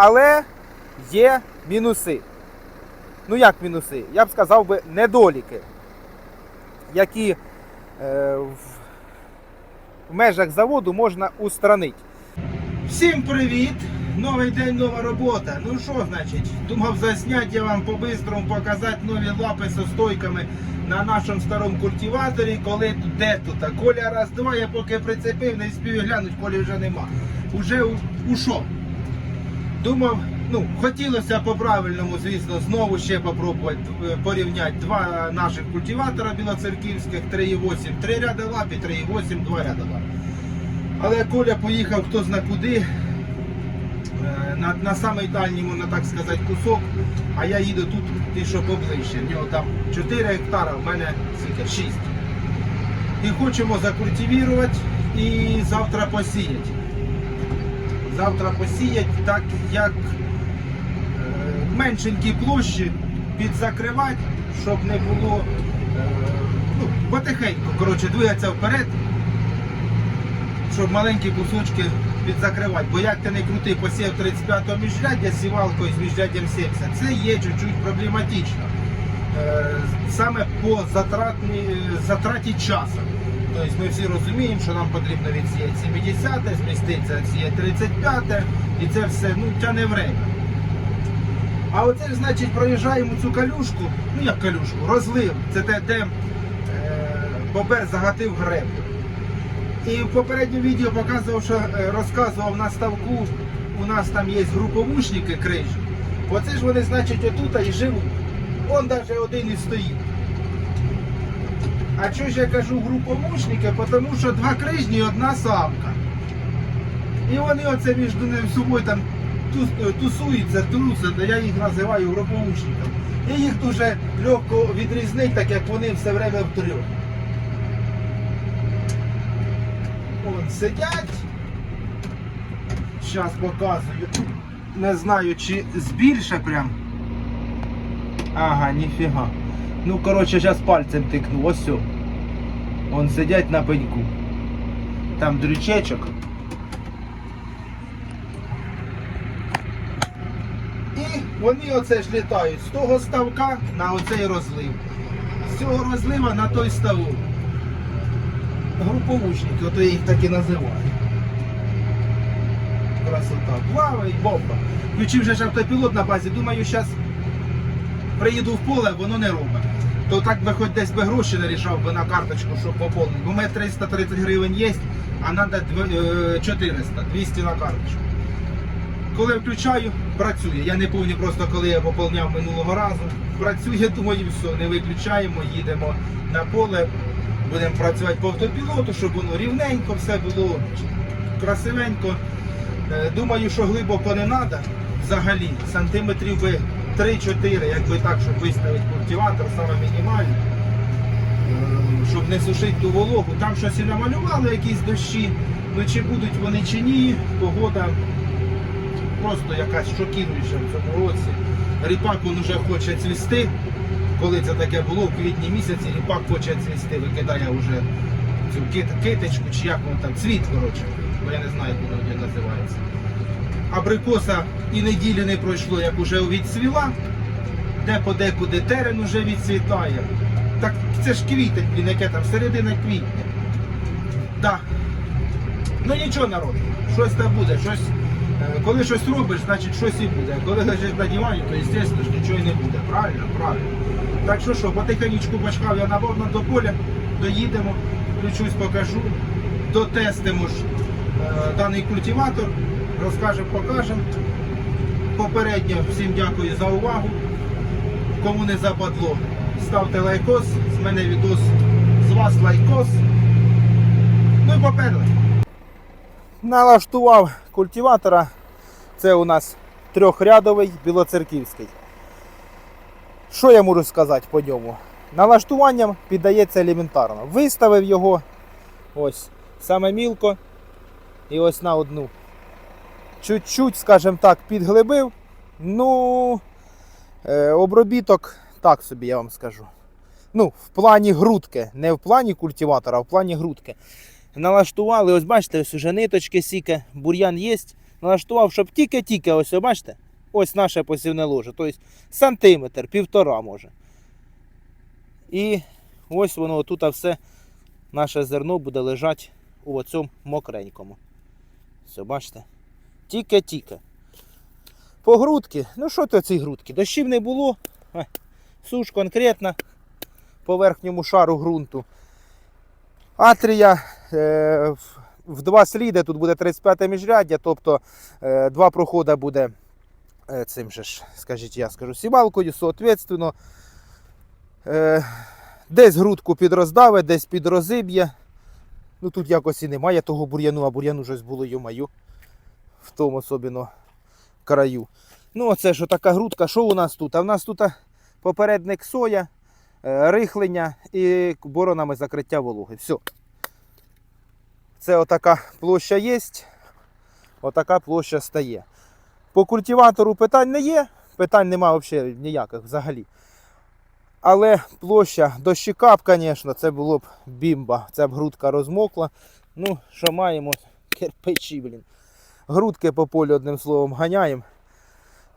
Але є мінуси. Ну як мінуси? Я б сказав би недоліки, які е, в, в межах заводу можна устранити. Всім привіт! Новий день, нова робота. Ну що значить? Думав засняти я вам по-бистрому показати нові лапи зі стойками на нашому старому культиваторі, коли де тут. Коля раз два, я поки прицепив, не спів глянуть, Колі вже нема. Уже ушов. Думав, ну, хотілося по-правильному, звісно, знову ще попробувати е, порівняти два наших культиватора білоцерківських 3,8, три ряда лап і 3,8, два ряда лап. Але Коля поїхав хто зна куди, е, на, на самий дальній, можна так сказати, кусок, а я їду тут ті, що поближче. В нього там 4 гектара, в мене скільки? 6. І хочемо закультивувати і завтра посіяти. Завтра посіяти так, як е, меншенькі площі підзакривати, щоб не було е, ну, потихеньку, коротше, двигатися вперед щоб маленькі кусочки підзакривати. Бо як ти не крути, посів 35-го міжряддя сівалкою з міжряддям 70, це є чуть-чуть проблематично. Е, Саме по затратні, затраті часу. Тобто ми всі розуміємо, що нам потрібно відсіяти 70, зміститься відсіяти 35, і це все ну, тяне время. А оце значить, проїжджаємо цю калюшку, ну як калюшку, розлив. Це те, де е, бобер загатив греблю. І в попередньому відео показував, що е, розказував на ставку, у нас там є груповушники крижі. Оце ж вони, значить, отут і живуть. Он навіть один і стоїть. А чого ж я кажу груповушники? Тому що два крижні і одна самка. І вони оце між собою там е, тусуються, трусять, а я їх називаю груповушниками. І їх дуже легко відрізнити, так як вони все время втрьох. Вон сидять. Зараз показую. Не знаю, чи збільше прям. Ага, ніфіга. Ну, коротше, зараз пальцем тикну. Ось сьо. Вон сидять на пеньку. Там дрючечок. І вони оце ж літають з того ставка на оцей розлив. З цього розлива на той ставок груповушники, ото їх так і називаю. Красота. Плавають, бомба. Включив вже ж автопілот на базі, думаю, зараз приїду в поле, воно не робить. То так би хоч десь би гроші нарішав би на карточку, щоб поповнити. Бо у мене 330 гривень є, а треба 400, 200 на карточку. Коли включаю, працює. Я не пам'ятаю просто коли я поповняв минулого разу. Працює, думаю, все, не виключаємо, їдемо на поле, будемо працювати по автопілоту, щоб воно рівненько, все було красивенько. Е, Думаю, що глибоко не треба взагалі. Сантиметрів би 3-4, якби так, щоб виставити культиватор, саме мінімальний. Е, Щоб не сушити ту вологу. Там щось і намалювали, якісь дощі. Ну чи будуть вони чи ні, погода просто якась шокіруюча в цьому році. Ріпак він вже хоче цвісти. Коли це таке було в квітні місяці, ріпак хоче цвісти, викидає вже цю кит- китичку, чи як воно там, цвіт, коротше, бо я не знаю, як воно називається. Абрикоса і неділі не пройшло, як уже відцвіла, де подекуди терен уже відцвітає. Так це ж квітень, блін, яке там, середина квітня. Так. Ну нічого народ, щось там буде, щось. е, Коли щось робиш, значить щось і буде. Коли лежиш на дивані, то звісно ж нічого і не буде. Правильно? Правильно. Так що що, потихеньку почкав я на до поля, доїдемо, включусь, покажу, дотестимо ж е, даний культиватор, розкажемо, покажемо. Попередньо всім дякую за увагу. Кому не западло, ставте лайкос, з мене відос, з вас лайкос. Ну і поперли. Налаштував культиватора. Це у нас трьохрядовий білоцерківський. Що я можу сказати по ньому? Налаштуванням піддається елементарно. Виставив його ось саме мілко і ось на одну. Чуть-чуть, скажімо так, підглибив. Ну, е, обробіток, так собі я вам скажу. Ну, в плані грудки, не в плані культиватора, а в плані грудки. Налаштували, ось бачите, ось уже ниточки сіки, бур'ян є, налаштував, щоб тільки-тільки, ось бачите, ось наше посівне ложе. Тобто сантиметр, півтора може. І ось воно тут все наше зерно буде лежати у оцьому мокренькому. Все, бачите? Тільки-тільки. По грудки, ну що то ці грудки? Дощів не було. Суш конкретна по верхньому шару ґрунту. Атрія е, в два сліди, тут буде 35 міжряддя, тобто е, два проходи буде е, цим же ж, скажіть, я скажу, сівалкою, соответственно. Е, десь грудку підроздаве, десь підрозиб'є. Ну тут якось і немає того бур'яну, а бур'яну щось було йомаю. В тому особливо краю. Ну, оце ж така грудка. Що у нас тут? А в нас тут попередник соя, е, рихлення і боронами закриття вологи. Все. Це отака площа є. Отака площа стає. По культиватору питань не є. Питань нема взагалі ніяких взагалі. Але площа дощикап, звісно, це було б бімба. Ця б грудка розмокла. Ну, що маємо? Кирпичі, блін. Грудки по полю, одним словом, ганяємо.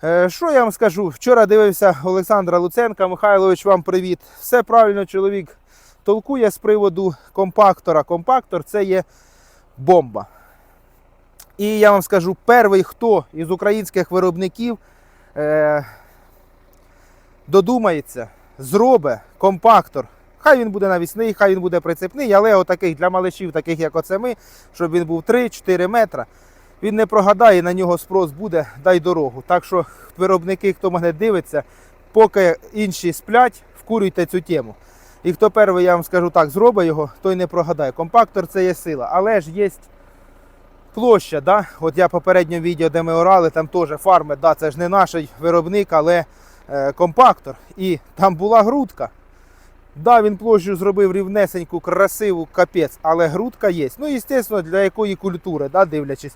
Е, Що я вам скажу? Вчора дивився Олександра Луценка. Михайлович, вам привіт. Все правильно чоловік толкує з приводу компактора. Компактор це є бомба. І я вам скажу, перший, хто із українських виробників е, додумається, зробить компактор. Хай він буде навісний, хай він буде прицепний, але отаких для малишів, таких як оце ми, щоб він був 3-4 метра. Він не прогадає, на нього спрос буде, дай дорогу. Так що виробники, хто мене дивиться, поки інші сплять, вкурюйте цю тему. І хто перший, я вам скажу так, зробить його, той не прогадає. Компактор це є сила, але ж є площа. Да? От я попереднє відео, де ми орали, там теж фарми, да, це ж не наш виробник, але е, компактор. І там була грудка. Да, він площу зробив рівнесеньку, красиву, капець, але грудка є. Ну, звісно, для якої культури, да, дивлячись.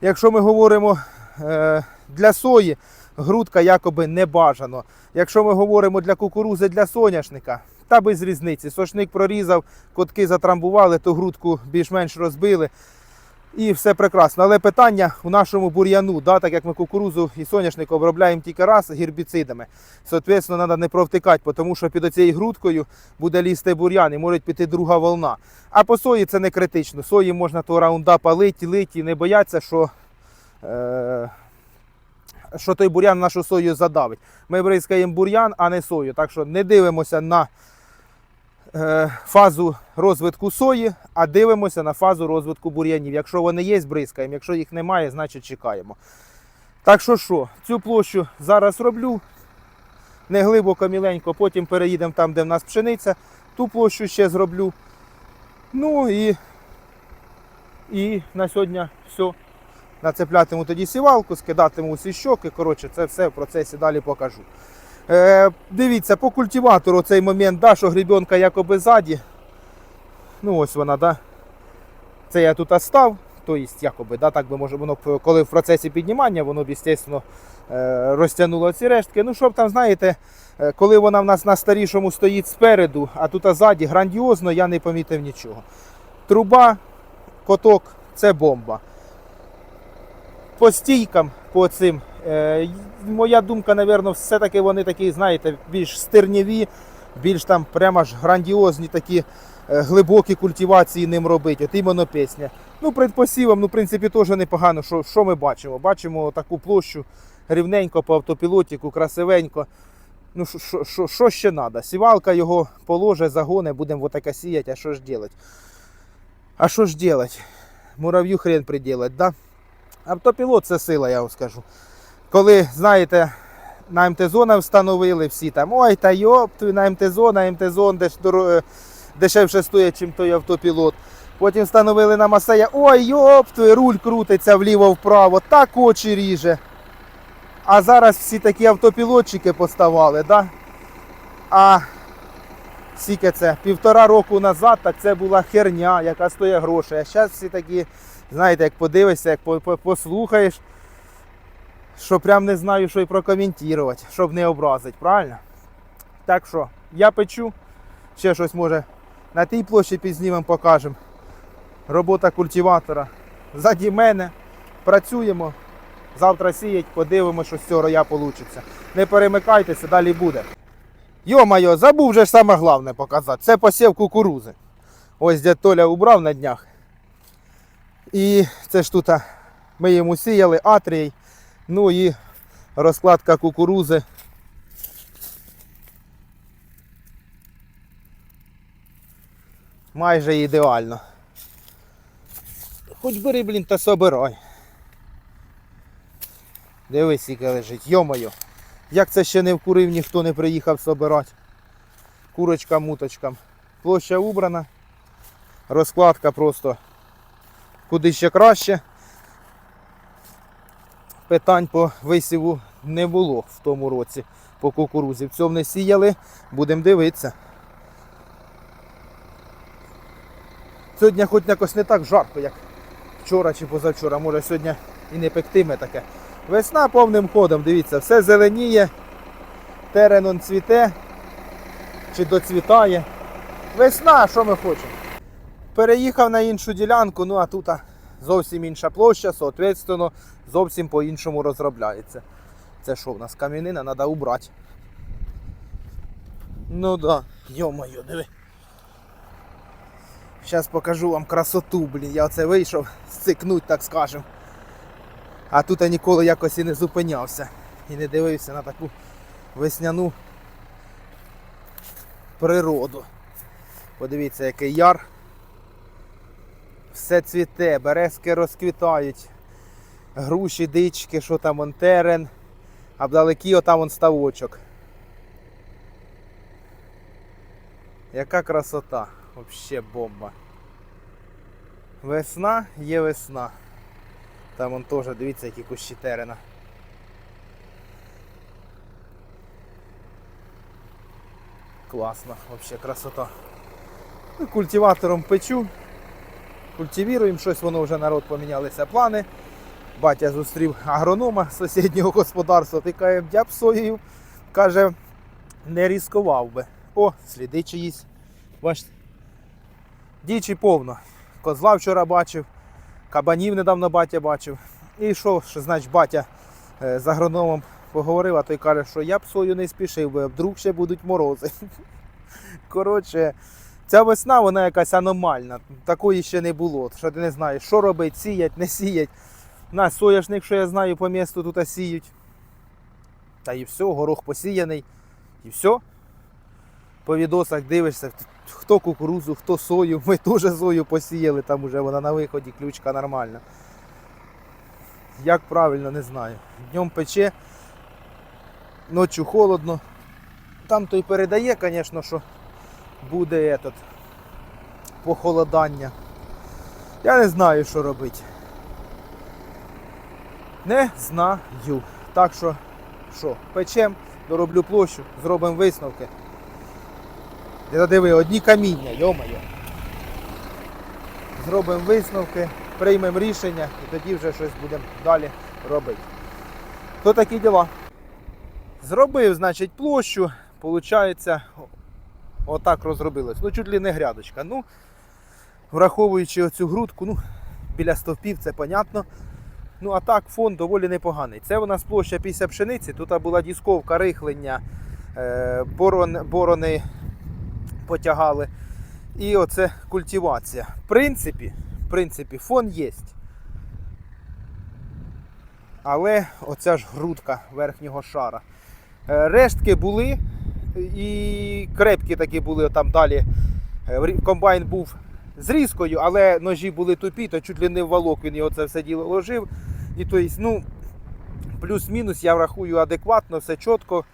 Якщо ми говоримо е, для сої, грудка якоби не бажано. Якщо ми говоримо для кукурузи, для соняшника, та без різниці. Сошник прорізав, котки затрамбували, то грудку більш-менш розбили. І все прекрасно. Але питання у нашому бур'яну, да, так як ми кукурузу і соняшник обробляємо тільки раз гербіцидами. Соответственно, треба не провтикати, тому що під оцією грудкою буде лізти бур'ян і може піти друга волна. А по сої це не критично. Сої можна то раундапа лить, лить і не бояться, що, е, що той бур'ян нашу сою задавить. Ми бризкаємо бур'ян, а не сою. Так що не дивимося на фазу розвитку сої, а дивимося на фазу розвитку бур'янів. Якщо вони є, бризкаємо. Якщо їх немає, значить чекаємо. Так що що, цю площу зараз роблю. Не глибоко, міленько, потім переїдемо там, де в нас пшениця. Ту площу ще зроблю. Ну і, і на сьогодні все. Нацеплятиму тоді сівалку, скидатиму усі щоки. Коротше, це все в процесі далі покажу. Е, дивіться, по культиватору цей момент, да, що гребенка якоби ззаді. Ну ось вона, да. Це я тут остав. Тобто, якоби, да, так би може, воно коли в процесі піднімання, воно б, звісно, е, розтягнуло ці рештки. Ну, щоб там, знаєте, е, коли вона в нас на старішому стоїть спереду, а тут ззаді грандіозно, я не помітив нічого. Труба, коток це бомба. По стійкам, по цим. Е, моя думка, напевно, все-таки вони такі, знаєте, більш стирнєві, більш там прямо ж грандіозні такі е, глибокі культивації ним робити. От іменно пісня. Ну, перед посівом, ну, в принципі, теж непогано. Що, що ми бачимо? Бачимо таку площу рівненько по автопілотіку, красивенько. Ну, що- що- що- ще треба? Сівалка його положе, загоне, будемо таке сіяти, а що ж робити? А що ж робити? Мурав'ю хрен приділать, да? Автопілот це сила, я вам скажу. Коли, знаєте, на МТ-зона встановили всі там, ой, та йоп, твій на МТ-зона, МТ-зон деш, доро- дешевше стоїть, ніж той автопілот. Потім встановили на Масея, ой, йоп, твій руль крутиться вліво-вправо, так очі ріже. А зараз всі такі автопілотчики поставали, да? А скільки це? Півтора року назад, так це була херня, яка стоїть грошей. А зараз всі такі, знаєте, як подивишся, як по- по- послухаєш, що прям не знаю, що й прокоментувати, щоб не образити, правильно? Так що, я печу, ще щось може на тій площі підзнімемо, покажемо. Робота культиватора. Ззаді мене працюємо. Завтра сіять, подивимося, що з цього роя вийде. Не перемикайтеся, далі буде. Йо-майо, забув вже ж саме головне показати. Це посів кукурузи. Ось дядь Толя убрав на днях. І це ж тут ми йому сіяли атрій. Ну і розкладка кукурузи. Майже ідеально. Хоч бери, блін, та собирай. Дивись, скільки лежить, йомайо. Як це ще не вкурив, ніхто не приїхав собирати. Курочка муточкам. Площа убрана. Розкладка просто куди ще краще. Питань по висіву не було в тому році по кукурузі. В цьому не сіяли, будемо дивитися. Сьогодні хоч якось не так жарко, як вчора чи позавчора. Може сьогодні і не пектиме таке. Весна повним ходом, дивіться, все зеленіє, терен он цвіте чи доцвітає. Весна, що ми хочемо? Переїхав на іншу ділянку, ну а тут зовсім інша площа, соответственно, зовсім по-іншому розробляється. Це що в нас кам'янина, треба убрати. Ну да, йо-моє, диви. Зараз покажу вам красоту, блін. Я оце вийшов сцикнуть, так скажем. А тут я ніколи якось і не зупинявся. І не дивився на таку весняну природу. Подивіться, який яр. Все цвіте, березки розквітають. Груші, дички, що там он терен, а вдалекі отам он ставочок. Яка красота, Вообще бомба. Весна є весна. Там он теж, дивіться, які кущі терена. Класно, вообще красота. Ну, культиватором печу. Культивіруємо щось, воно вже народ помінялися плани. Батя зустрів агронома сусіднього господарства, ти каже, я б соєю, каже, не ризикував би. О, сліди чиїсь. Бачите? Дічі повно. Козла вчора бачив, кабанів недавно батя бачив. І що, що значить, батя е, з агрономом поговорив, а той каже, що я б сою не спішив а вдруг ще будуть морози. Коротше, ця весна вона якась аномальна. Такої ще не було. Що ти не знаєш, що робить, сіять, не сіять. У нас соняшник, що я знаю, по місту тут сіють. Та і все, горох посіяний. І все. По відосах дивишся, хто кукурузу, хто сою. Ми теж сою посіяли, там уже вона на виході, ключка нормальна. Як правильно, не знаю. Днем пече, ночі холодно. Там той передає, звісно, що буде этот, похолодання. Я не знаю, що робити. Не знаю. Так що, що, печем, дороблю площу, зробимо висновки. Ти диви, одні каміння, йомайо. Зробимо висновки, приймемо рішення і тоді вже щось будемо далі робити. То такі діла. Зробив, значить, площу, виходить, отак розробилось. Ну, чуть ли не грядочка. Ну, враховуючи оцю грудку, ну, біля стовпів, це понятно. Ну, а так фон доволі непоганий. Це у нас площа після пшениці. Тут була дісковка, рихлення, е, борон, борони потягали. І оце культивація. В принципі, в принципі, фон є. Але оця ж грудка верхнього шара. Е, Рештки були і крепкі такі були там далі. Е, Комбайн був з різкою, але ножі були тупі, то чуть ли не в валок він його це все діло ложив. І то есть, ну, плюс-мінус я рахую адекватно, все чітко.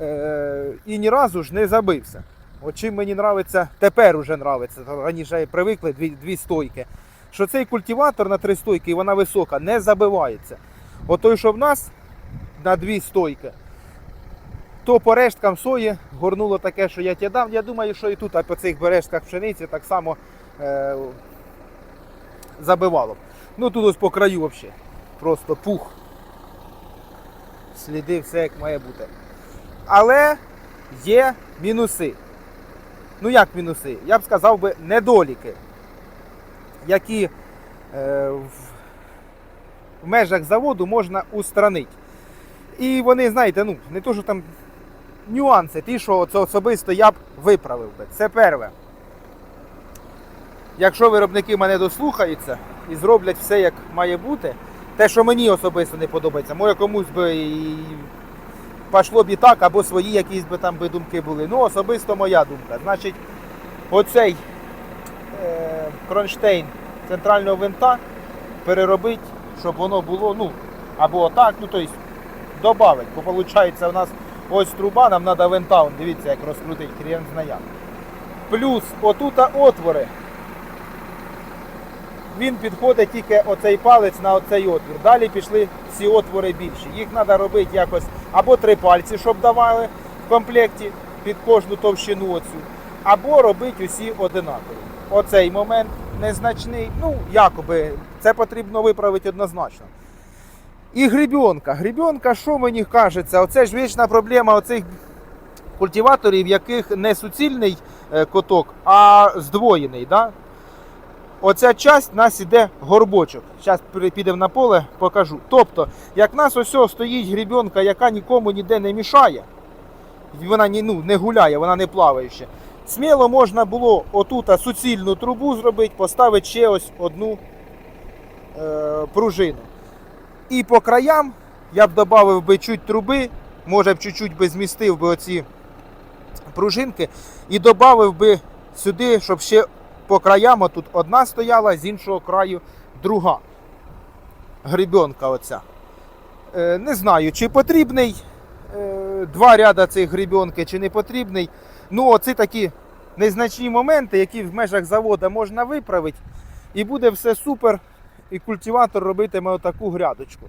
Е, і ні разу ж не забився. От чим мені нравиться, тепер уже нравиться. Раніше привикли дві, дві стойки. Що цей культиватор на три стойки, і вона висока, не забивається. От той, що в нас на дві стойки, то по решткам сої горнуло таке, що я тебе дав. Я думаю, що і тут а по цих бережках пшениці так само е, забивало. Ну тут ось по краю взагалі. Просто пух. Сліди, все як має бути. Але є мінуси. Ну як мінуси? Я б сказав би недоліки, які е, в- в межах заводу можна устранити. І вони, знаєте, ну, не то, що там нюанси, ті, що це особисто я б виправив би. Це перше. Якщо виробники мене дослухаються і зроблять все, як має бути, те, що мені особисто не подобається, може комусь би і пішло б і так, або свої якісь би там би думки були. Ну, особисто моя думка. Значить, оцей е, кронштейн центрального винта переробити, щоб воно було, ну, або отак, ну тобто додати. Бо виходить, у нас ось труба, нам треба винта, он, дивіться, як розкрутити, хрен знає. Плюс отут отвори. Він підходить тільки оцей палець на оцей отвір. Далі пішли всі отвори більші. Їх треба робити якось або три пальці, щоб давали в комплекті під кожну товщину оцю, або робити усі одинакові. Оцей момент незначний. Ну, якоби це потрібно виправити однозначно. І гребінка. Гребінка, що мені кажеться, оце ж вічна проблема оцих культиваторів, яких не суцільний е, коток, а здвоєний. Да? Оця часть нас іде горбочок. Зараз підемо на поле, покажу. Тобто, як нас ось стоїть гребінка, яка нікому ніде не мішає, вона ну, не гуляє, вона не плаваюча. Сміло можна було отут суцільну трубу зробити, поставити ще ось одну е, пружину. І по краям я б додав би чуть труби, може б чуть-чуть би змістив би оці пружинки і додав би сюди, щоб ще по краям тут одна стояла, з іншого краю друга. Гребенка оця. Е, не знаю, чи потрібний е, два ряда цих гребенки, чи не потрібний. Ну, оці такі незначні моменти, які в межах заводу можна виправити, і буде все супер, і культиватор робитиме отаку грядочку.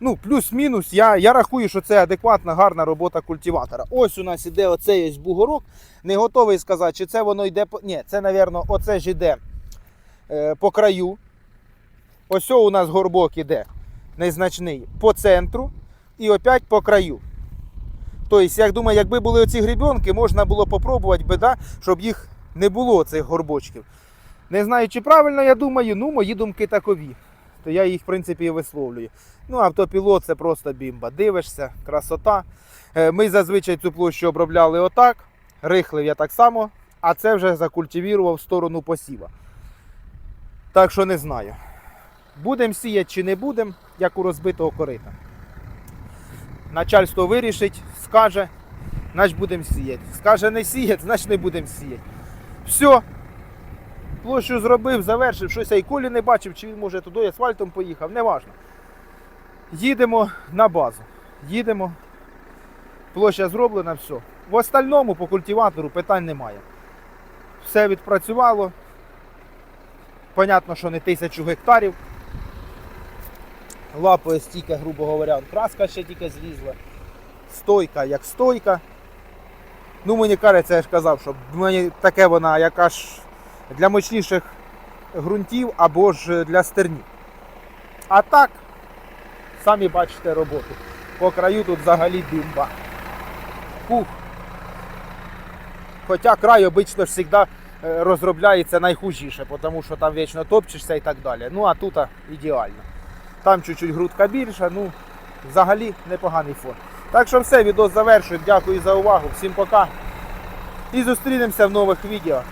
Ну, плюс-мінус, я, я рахую, що це адекватна, гарна робота культиватора. Ось у нас іде оцей ось бугорок. Не готовий сказати, чи це воно йде по. Ні, це, напевно, оце ж іде е, по краю. Ось у нас горбок іде незначний по центру і опять по краю. Тобто, я думаю, якби були оці гребінки, можна було попробувати би, да, щоб їх не було цих горбочків. Не знаю, чи правильно я думаю, ну мої думки такові. То я їх, в принципі, і висловлюю. Ну, автопілот це просто бімба. Дивишся, красота. Е, Ми зазвичай цю площу обробляли отак. Рихлив я так само, а це вже закультивірував в сторону посіва. Так що не знаю. Будемо сіяти чи не будемо, як у розбитого корита. Начальство вирішить, скаже, значить будемо сіяти. Скаже не сіяти, значить не будемо сіяти. Все. Площу зробив, завершив, щось і колі не бачив, чи він може туди асфальтом поїхав, неважно. Їдемо на базу. Їдемо. Площа зроблена, все. В остальному по культиватору питань немає. Все відпрацювало. Понятно, що не тисячу гектарів. Лапою стільки, грубо говоря, краска ще тільки злізла. Стойка як стойка. Ну, мені кажеться, я ж казав, що мені таке вона, яка ж для мощніших ґрунтів або ж для стерні. А так, самі бачите роботу. По краю тут взагалі бімба. Фух. Хоча край обично ж завжди е, розробляється найхужіше, тому що там вічно топчешся і так далі. Ну а тут ідеально. Там чуть-чуть грудка більша, ну взагалі непоганий фон. Так що все, відео завершую. Дякую за увагу. Всім пока. І зустрінемося в нових відео.